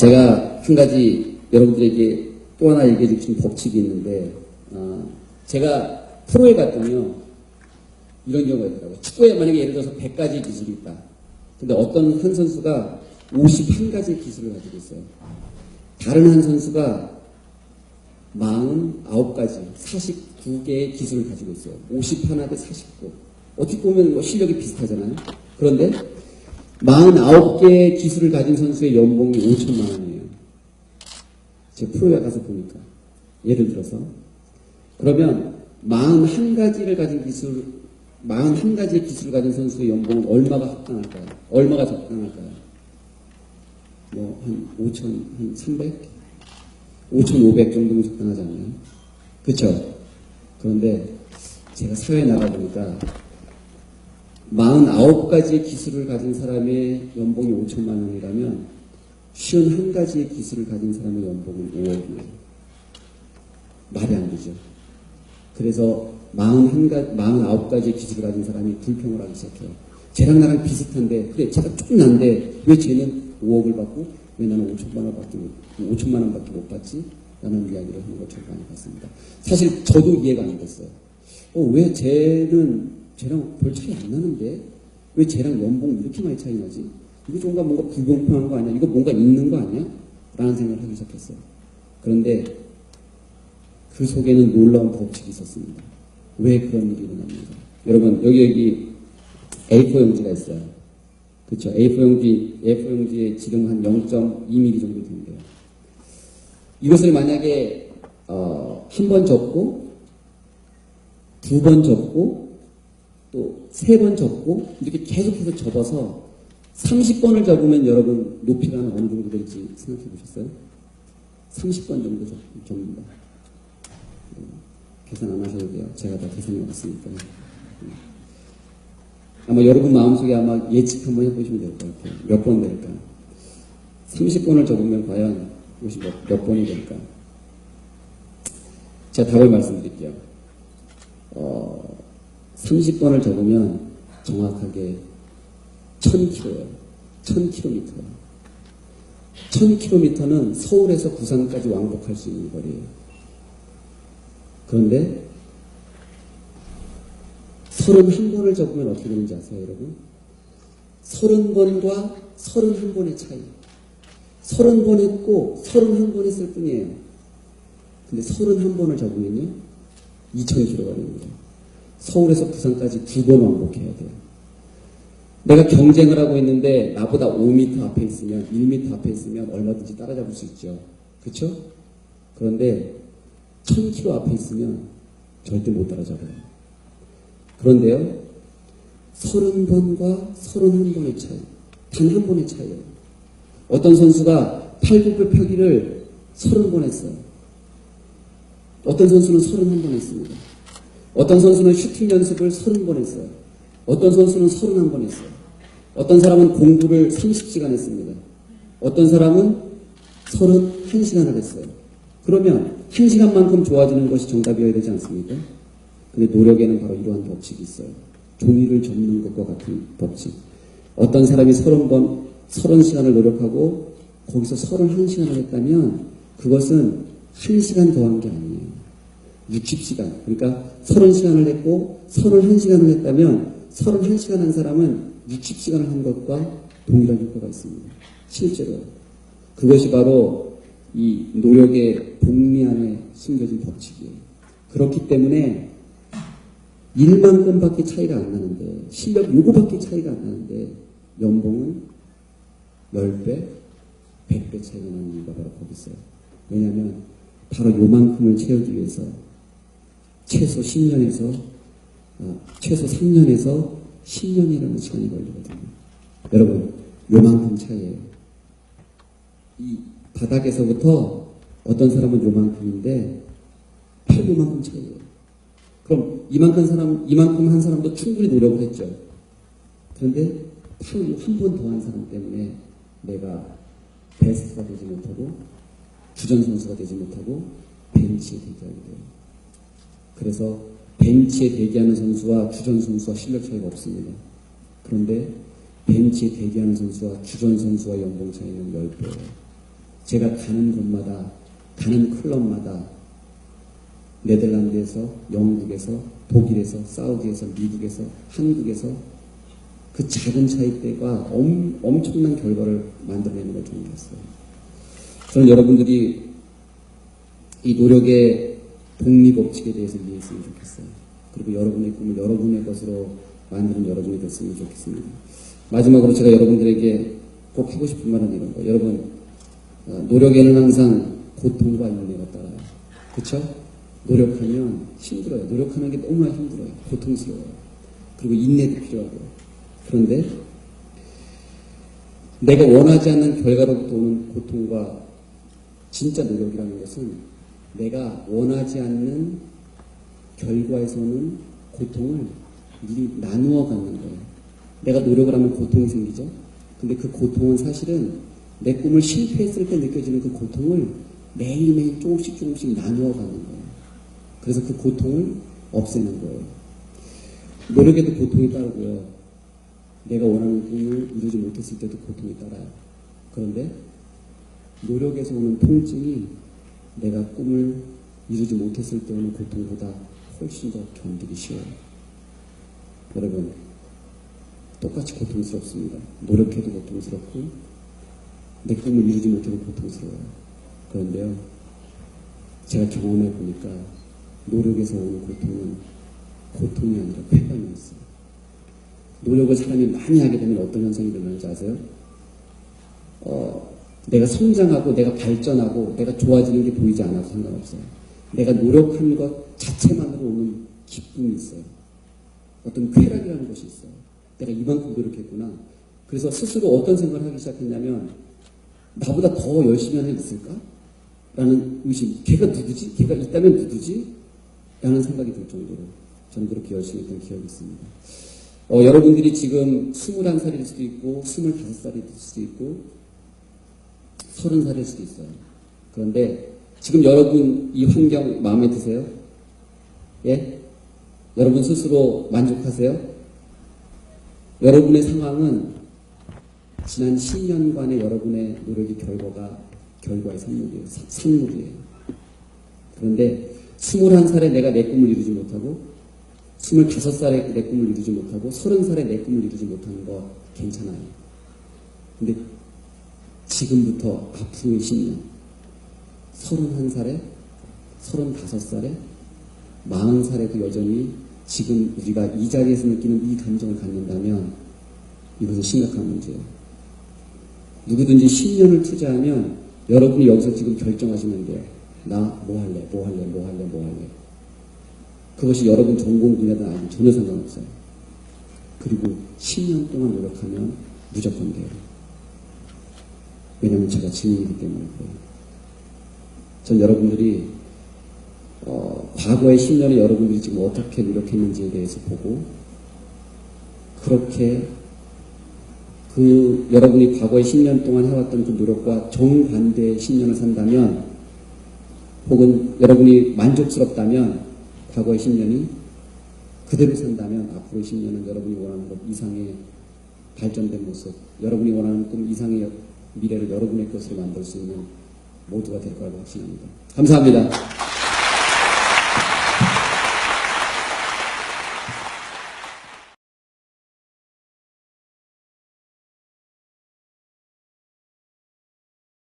제가 한 가지 여러분들에게 또 하나 얘기해 주신 법칙이 있는데, 어, 제가 프로에 갔더니요, 이런 경우가 있더라고요. 축구에 만약에 예를 들어서 100가지 기술이 있다. 근데 어떤 한 선수가 51가지 기술을 가지고 있어요. 다른 한 선수가 49가지, 49개의 기술을 가지고 있어요. 51대 49. 어떻게 보면 뭐 실력이 비슷하잖아요. 그런데 49개의 기술을 가진 선수의 연봉이 5천만 원이에요. 제가 프로에 가서 보니까. 예를 들어서. 그러면 41가지를 가진 기술, 41가지의 기술을 가진 선수의 연봉은 얼마가 합당할까요? 얼마가 적당할까요? 뭐, 한 5천, 한 300? 5,500 정도면 적당하지 않나요? 그쵸? 그런데 제가 사회에 나가보니까 49가지의 기술을 가진 사람의 연봉이 5천만 원이라면 51가지의 기술을 가진 사람의 연봉은 5억이에요. 말이 안 되죠. 그래서 41가, 49가지의 기술을 가진 사람이 불평을 하기 시작해요. 쟤랑 나랑 비슷한데, 그래, 제가 조금 난데, 왜 쟤는 5억을 받고, 왜 나는 5천만 원밖에 못, 5천만 원밖에 못 받지? 라는 이야기를 하는 걸 제가 많이 봤습니다. 사실 저도 이해가 안 됐어요. 어, 왜 쟤는, 쟤랑 별 차이 안 나는데, 왜 쟤랑 연봉 이렇게 많이 차이 나지? 이거 뭔가 뭔가 불공평한 거 아니야? 이거 뭔가 있는 거 아니야? 라는 생각을 하기 시작했어요. 그런데 그 속에는 놀라운 법칙이 있었습니다. 왜 그런 일이 일어납니까? 여러분, 여기, 여기 A4 용지가 있어요. 그쵸. A4 용지, A4 용지의 지름 한 0.2mm 정도 된대요. 이것을 만약에, 어, 한 번 접고, 두 번 접고, 또 세 번 접고, 이렇게 계속해서 접어서 30번을 접으면 여러분 높이가 어느 정도 될지 생각해 보셨어요? 30번 정도 접, 접는다. 계산 안 하셔도 돼요. 제가 다 계산해 왔으니까. 아마 여러분 마음속에 아마 예측 한번 해보시면 될 것 같아요. 몇 번 될까? 30번을 접으면 과연 이것이 몇, 몇 번이 될까? 제가 답을 말씀드릴게요. 어, 30번을 접으면 정확하게 1000km예요. 1000km. 1000km는 서울에서 부산까지 왕복할 수 있는 거리예요. 그런데 31번을 접으면 어떻게 되는지 아세요, 여러분? 30번과 31번의 차이. 30번 했고 31번 했을 뿐이에요. 근데 31번을 접으면요. 2000km가 되는 거예요. 서울에서 부산까지 두 번 왕복해야 돼요. 내가 경쟁을 하고 있는데 나보다 5m 앞에 있으면 1m 앞에 있으면 얼마든지 따라잡을 수 있죠. 그렇죠? 그런데 1000km 앞에 있으면 절대 못 따라잡아요. 그런데요. 30번과 31번의 차이. 단 한 번의 차이예요. 어떤 선수가 팔굽혀 펴기를 30번 했어요. 어떤 선수는 31번 했습니다. 어떤 선수는 슈팅 연습을 30번 했어요. 어떤 선수는 31번 했어요. 어떤 사람은 공부를 30시간 했습니다. 어떤 사람은 31시간을 했어요. 그러면 1시간만큼 좋아지는 것이 정답이어야 되지 않습니까? 근데 노력에는 바로 이러한 법칙이 있어요. 종이를 접는 것과 같은 법칙. 어떤 사람이 30번, 30시간을 노력하고 거기서 31시간을 했다면 그것은 1시간 더 한 게 아니에요. 60시간. 그러니까 30시간을 했고 31시간을 했다면 31시간 한 사람은 60시간을 한 것과 동일한 효과가 있습니다. 실제로. 그것이 바로 이 노력의 복리 안에 숨겨진 법칙이에요. 그렇기 때문에 일만큼밖에 차이가 안 나는데 실력 요거밖에 차이가 안 나는데 연봉은 10배, 100배 차이가 나는 이유가 바로 거기 있어요. 왜냐하면 바로 요만큼을 채우기 위해서 최소 10년에서 어, 최소 3년에서 10년이라는 시간이 걸리거든요. 여러분 요만큼 차이예요. 이 바닥에서부터 어떤 사람은 요만큼인데 팔 요만큼 차이예요. 그럼 이만큼 사람 이만큼 한 사람도 충분히 노력을 했죠. 그런데 팔한번 더 한 사람 때문에 내가 베스트가 되지 못하고 주전 선수가 되지 못하고 벤치에 대기하게 돼요. 그래서 벤치에 대기하는 선수와 주전 선수와 실력 차이가 없습니다. 그런데 벤치에 대기하는 선수와 주전 선수와 연봉 차이는 10배예요. 제가 가는 곳마다, 가는 클럽마다 네덜란드에서, 영국에서, 독일에서, 사우디에서, 미국에서, 한국에서 그 작은 차이대가 엄, 엄청난 결과를 만들어내는 걸 경험했어요. 저는 여러분들이 이 노력의 독립법칙에 대해서 이해했으면 좋겠어요. 그리고 여러분의 꿈을 여러분의 것으로 만드는 여러분이 됐으면 좋겠습니다. 마지막으로 제가 여러분들에게 꼭 하고 싶은 말은 이런 거. 여러분, 어, 노력에는 항상 고통과 인내가 따라요. 그쵸? 노력하면 힘들어요. 노력하는 게 너무나 힘들어요. 고통스러워요. 그리고 인내도 필요하고요. 그런데 내가 원하지 않는 결과로부터 오는 고통과 진짜 노력이라는 것은 내가 원하지 않는 결과에서는 고통을 미리 나누어 갖는 거예요. 내가 노력을 하면 고통이 생기죠. 근데 그 고통은 사실은 내 꿈을 실패했을 때 느껴지는 그 고통을 매일매일 조금씩 조금씩 나누어 가는 거예요. 그래서 그 고통을 없애는 거예요. 노력에도 고통이 따르고요. 내가 원하는 꿈을 이루지 못했을 때도 고통이 따라요. 그런데 노력에서 오는 통증이 내가 꿈을 이루지 못했을 때 오는 고통보다 훨씬 더 견디기 쉬워요. 여러분, 똑같이 고통스럽습니다. 노력해도 고통스럽고, 내 꿈을 이루지 못해도 고통스러워요. 그런데요, 제가 경험해 보니까 노력에서 오는 고통은 고통이 아니라 쾌감이었어요. 노력을 사람이 많이 하게 되면 어떤 현상이 일어나는지 아세요? 어, 내가 성장하고 내가 발전하고 내가 좋아지는 게 보이지 않아도 상관없어요. 내가 노력한 것 자체만으로 오는 기쁨이 있어요. 어떤 쾌락이라는 것이 있어요. 내가 이만큼 노력했구나. 그래서 스스로 어떤 생각을 하기 시작했냐면 나보다 더 열심히 하는 애 있을까? 라는 의심. 걔가 누구지? 걔가 있다면 누구지? 라는 생각이 들 정도로 저는 그렇게 열심히 했던 기억이 있습니다. 어, 여러분들이 지금 21살일 수도 있고 25살일 수도 있고 30살일 수도 있어요. 그런데 지금 여러분 이 환경 마음에 드세요? 예? 여러분 스스로 만족하세요? 여러분의 상황은 지난 10년간의 여러분의 노력의 결과가 결과의 산물이에요. 사- 산물이에요. 그런데 21살에 내가 내 꿈을 이루지 못하고 25살에 내 꿈을 이루지 못하고 30살에 내 꿈을 이루지 못하는 거 괜찮아요. 근데 지금부터 앞으로의 10년 31살에 35살에 40살에도 여전히 지금 우리가 이 자리에서 느끼는 이 감정을 갖는다면 이것은 심각한 문제예요. 누구든지 10년을 투자하면 여러분이 여기서 지금 결정하시면 돼요. 나 뭐 할래, 뭐 할래, 뭐 할래, 뭐 할래. 그것이 여러분 전공 분야든 아니면 전혀 상관없어요. 그리고 10년 동안 노력하면 무조건 돼요. 왜냐면 제가 증인이기 그래요. 전 여러분들이 어, 과거의 10년에 여러분들이 지금 어떻게 노력했는지에 대해서 보고 그렇게 그 여러분이 과거의 10년 동안 해왔던 그 노력과 정반대의 10년을 산다면 혹은 여러분이 만족스럽다면 과거의 10년이 그대로 산다면 앞으로의 10년은 여러분이 원하는 것 이상의 발전된 모습, 여러분이 원하는 꿈 이상의 미래를 여러분의 것으로 만들 수 있는 모두가 될 거라고 확신합니다. 감사합니다.